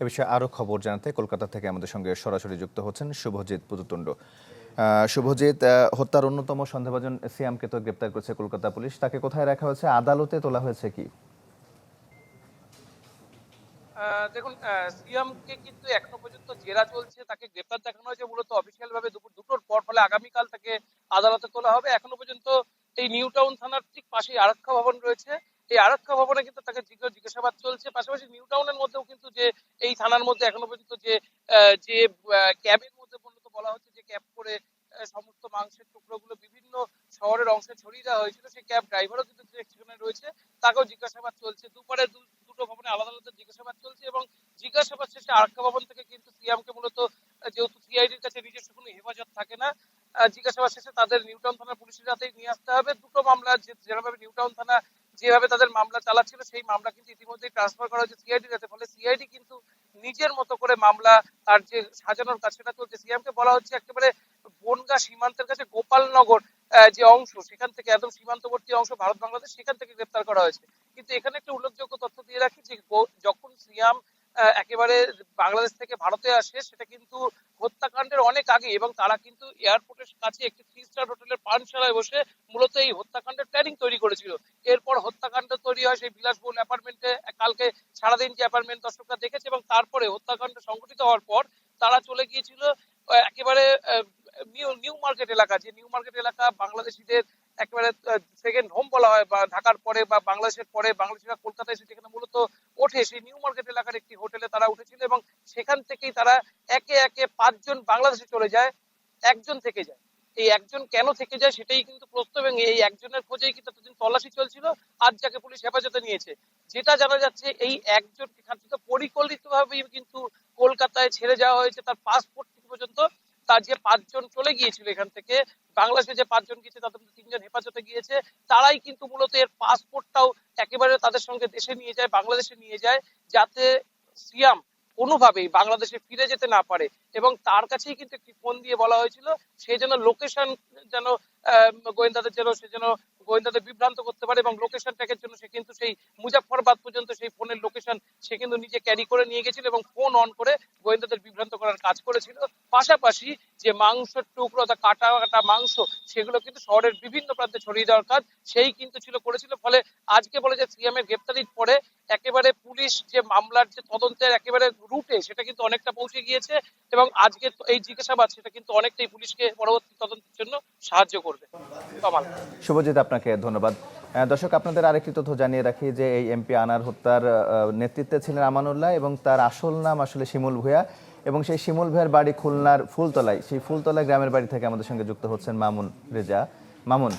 এ বিষয়ে আরও খবর জানাতে কলকাতা থেকে আমাদের সঙ্গে সরাসরি যুক্ত হচ্ছেন শুভজিৎ পুতুতুণ্ড। শুভজিৎ হত্যার অন্যতম সন্দেহভাজন সিয়ামকে তো গ্রেপ্তার করেছে কলকাতা পুলিশ। তাকে কোথায় রাখা হয়েছে? আদালতে তোলা হয়েছে কি? দেখুন সিএমকে কিন্তু এখনও পর্যন্ত জেরা চলছে, তাকে গ্রেপ্তার দেখানো হয়েছে। মূলত অফিসিয়াল ভাবে দুপুর দুটোর পর ফলে আগামীকাল তাকে আদালতে তোলা হবে। এখনও পর্যন্ত এই নিউ টাউন থানার ঠিক পাশেই আরক্ষা ভবন রয়েছে। এই আরক্ষা ভবনে কিন্তু তাকে জিজ্ঞা- জিজ্ঞাসাবাদ চলছে। পাশাপাশি নিউ টাউনের মধ্যেও কিন্তু যে এই থানার মধ্যে এখনও পর্যন্ত যে যে ক্যাবের মধ্যে মূলত বলা হচ্ছে যে ক্যাব করে সমস্ত মাংসের টুকরোগুলো বিভিন্ন শহরের অংশে ছড়িয়ে দেওয়া হয়েছিল, সেই ক্যাব ড্রাইভারও কিন্তু সেখানে রয়েছে, তাকেও জিজ্ঞাসাবাদ চলছে। দুপারে দুটো ভবনে আলাদা আলাদা জিজ্ঞাসাবাদ চলছে এবং জিজ্ঞাসাবাদ শেষে আরক্ষা ভবন থেকে কিন্তু সিএমকে মূলত যেহেতু সিআইডির কাছে নিজস্ব কোনো হেফাজত থাকে না জিজ্ঞাসাবাদ শেষে তাদের নিউটাউন থানার পুলিশের হাতেই নিয়ে আসতে হবে দুটো মামলা যে- যেভাবে নিউটাউন থানা যেভাবে তাদের মামলা চালাচ্ছিল, সেই মামলা কিন্তু ইতিমধ্যেই ট্রান্সফার করা হয়েছে সিআইডির কাছে ফলে সিআইডি কিন্তু নিজের মতো করে মামলা তার যে সাজানোর কাজ সেটা চলছে সিএমকে বলা হচ্ছে একেবারে বনগা সীমান্তের কাছে গোপালনগর যে অংশ, সেখান থেকে একদম সীমান্তবর্তী অংশ ভারত বাংলাদেশ সেখান থেকে গ্রেপ্তার করা হয়েছে। কিন্তু এখানে একটা উল্লেখযোগ্য তথ্য দিয়ে রাখি যে যখন সিয়াম একেবারে বাংলাদেশ থেকে ভারতে আসে, সেটা কিন্তু হত্যাকাণ্ডের অনেক আগে এবং তারা কিন্তু এয়ারপোর্টের কাছে একটি থ্রি স্টার হোটেলের পানশালায় বসে মূলত এই হত্যাকাণ্ডের প্ল্যানিং তৈরি করেছিল। এরপর হত্যাকাণ্ড তৈরি হয় সেই বিলাসবহুল অ্যাপার্টমেন্টে কালকে সারাদিন যে অ্যাপার্টমেন্ট দর্শকরা দেখেছে এবং তারপরে হত্যাকাণ্ড সংঘটিত হওয়ার পর তারা চলে গিয়েছিল একেবারে নিউ নিউ মার্কেট এলাকা, যে নিউ মার্কেট এলাকা বাংলাদেশিদের একেবারে সেকেন্ড হোম বলা হয় বা ঢাকার পরে বা বাংলাদেশের পরে বাংলাদেশিরা কলকাতায় এসে যেখানে মূলত ওঠে সেই নিউ মার্কেট এলাকার একটি হোটেলে তারা উঠেছিল এবং সেখান থেকেই তারা একে একে পাঁচজন বাংলাদেশে চলে যায়, একজন থেকে যায়। এই একজন কেন থেকে যায় সেটাই কিন্তু প্রশ্ন এবং এই একজনের খোঁজেই কিন্তু এতদিন তল্লাশি চলছিল, আজ যাকে পুলিশ হেফাজতে নিয়েছে। যেটা জানা যাচ্ছে এই একজনকে খাদ্য পরিকল্পিত ভাবেই কিন্তু কলকাতায় ছেড়ে যাওয়া হয়েছে, তার পাসপোর্ট পর্যন্ত। তার যে পাঁচজন চলে গিয়েছিল এখান থেকে বাংলাদেশে যে পাঁচজন গিয়েছে, তাদের মধ্যে তিনজন হেফাজতে গিয়েছে। তারাই কিন্তু মূলত এর পাসপোর্টটাও একেবারে তাদের সঙ্গে দেশে নিয়ে যায়, বাংলাদেশে নিয়ে যায়, যাতে সিয়াম কোনোভাবেই বাংলাদেশে ফিরে যেতে না পারে। এবং তার কাছেই কিন্তু একটি ফোন দিয়ে বলা হয়েছিল, সে যেন লোকেশন যেন গোয়েন্দাদের যেন, সে যেন গোয়েন্দাদের বিভ্রান্ত করতে পারে এবং লোকেশন ট্র্যাকের জন্য সে কিন্তু সেই মুজাফরবাদ পর্যন্ত সেই ফোনের লোকেশন সে কিন্তু নিজে ক্যারি করে নিয়ে গেছিল এবং ফোন অন করে গোয়েন্দাদের বিভ্রান্ত করার কাজ করেছিল। পাশাপাশি যে মাংসের টুকরো অর্থাৎ কাটা কাটা মাংস, সেগুলো কিন্তু শহরের বিভিন্ন প্রান্তে ছড়িয়ে দেওয়ার কাজ সেই কিন্তু ছিল, করেছিল। ফলে আজকে বলে যে সিএমের গ্রেপ্তারির পরে একেবারে পুলিশ যে মামলার যে তদন্তের একেবারে রুটে সেটা কিন্তু অনেকটা পৌঁছে গিয়েছে এবং আজকে এই জিজ্ঞাসাবাদ সেটা কিন্তু অনেকটাই পুলিশকে পরবর্তী তদন্তের জন্য সাহায্য করবে। শুভজিৎ, আপনাকে ধন্যবাদ। দর্শক, আপনাদের আরেকটি তথ্য জানিয়ে রাখি যে এই এমপি আনার হত্যার নেতৃত্বে ছিলেন আমানুল্লাহ এবং তার আসল নাম আসলে শিমুল ভূঁইয়া এবং সেই শিমুল ভূয়ার বাড়ি খুলনার ফুলতলায়, সেই ফুলতলা গ্রামের বাড়ি থেকে আমাদের সঙ্গে যুক্ত হচ্ছেন মামুন রেজা। মামুন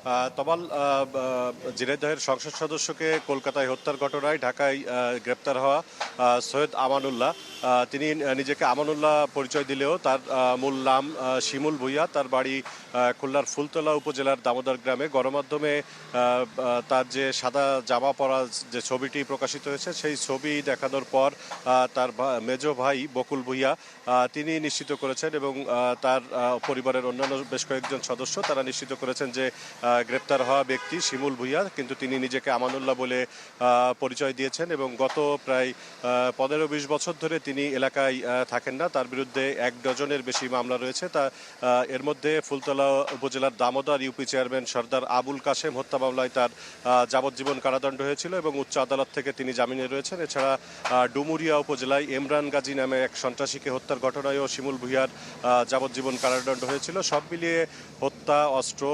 আহ, ঝিনাইদহের সংসদ সদস্যকে কলকাতায় হত্যার ঘটনায় ঢাকায় গ্রেপ্তার হওয়া সৈয়দ আমানুল্লাহ। তিনি নিজেকে আমানুল্লাহ পরিচয় দিলেও তার মূল নাম শিমুল ভুইয়া। তার বাড়ি খুলনার ফুলতলা উপজেলার দামোদর গ্রামে। গণমাধ্যমে তার যে সাদা জামা পরা যে ছবিটি প্রকাশিত হয়েছে সেই ছবি দেখানোর পর তার মেজ ভাই বকুল ভুইয়া তিনি নিশ্চিত করেছেন এবং তার পরিবারের অন্যান্য বেশ কয়েকজন সদস্য তারা নিশ্চিত করেছেন যে গ্রেপ্তার হওয়া ব্যক্তি শিমুল ভুইয়া, কিন্তু তিনি নিজেকে আমানুল্লাহ বলে পরিচয় দিয়েছেন এবং গত প্রায় পনেরো বিশ বছর ধরে তিনি এলাকায় থাকেন না। তার বিরুদ্ধে এক ডজনের বেশি মামলা রয়েছে। তা এর মধ্যে ফুলতলা উপজেলার দামোদর ইউপি চেয়ারম্যান সর্দার আবুল কাশেম হত্যা মামলায় তার যাবজ্জীবন কারাদণ্ড হয়েছিল এবং উচ্চ আদালত থেকে তিনি জামিনে রয়েছেন। এছাড়া ডুমুরিয়া উপজেলায় ইমরান গাজী নামে এক সন্ত্রাসীকে হত্যার ঘটনায়ও শিমুল ভুইয়ার যাবজ্জীবন কারাদণ্ড হয়েছিল। সব মিলিয়ে হত্যা, অস্ত্র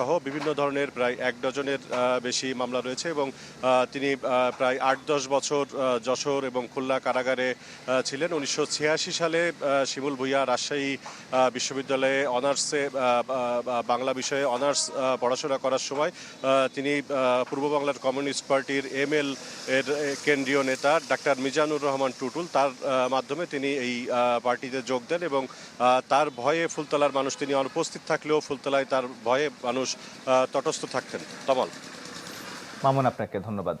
সহ বিভিন্ন ধরনের প্রায় এক ডজনের বেশি মামলা রয়েছে এবং তিনি প্রায় আট দশ বছর যশোর এবং খুলনা কারাগারে ছিলেন। উনিশশো ছিয়াশি সালে শিমুল ভুইয়া রাজশাহী বিশ্ববিদ্যালয়ে অনার্সে বাংলা বিষয়ে অনার্স পড়াশোনা করার সময় তিনি পূর্ব বাংলার কমিউনিস্ট পার্টির এম এর এর কেন্দ্রীয় নেতা ডাক্তার মিজানুর রহমান টুটুল। তার মাধ্যমে তিনি এই পার্টিতে যোগ দেন এবং তার ভয়ে ফুলতলার মানুষ তিনি অনুপস্থিত থাকলেও ফুলতলায় তার ভয়ে মানুষ তটস্থ থাকতেন। তবল মামুন, আপনাকে ধন্যবাদ।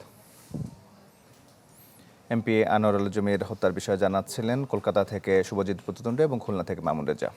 এমপি আনোয়ারুল জমির হত্যার বিষয়ে জানাচ্ছিলেন কলকাতা থেকে শুভজিৎ প্রতিদ্বন্দ্বী এবং খুলনা থেকে মামুন রেজা।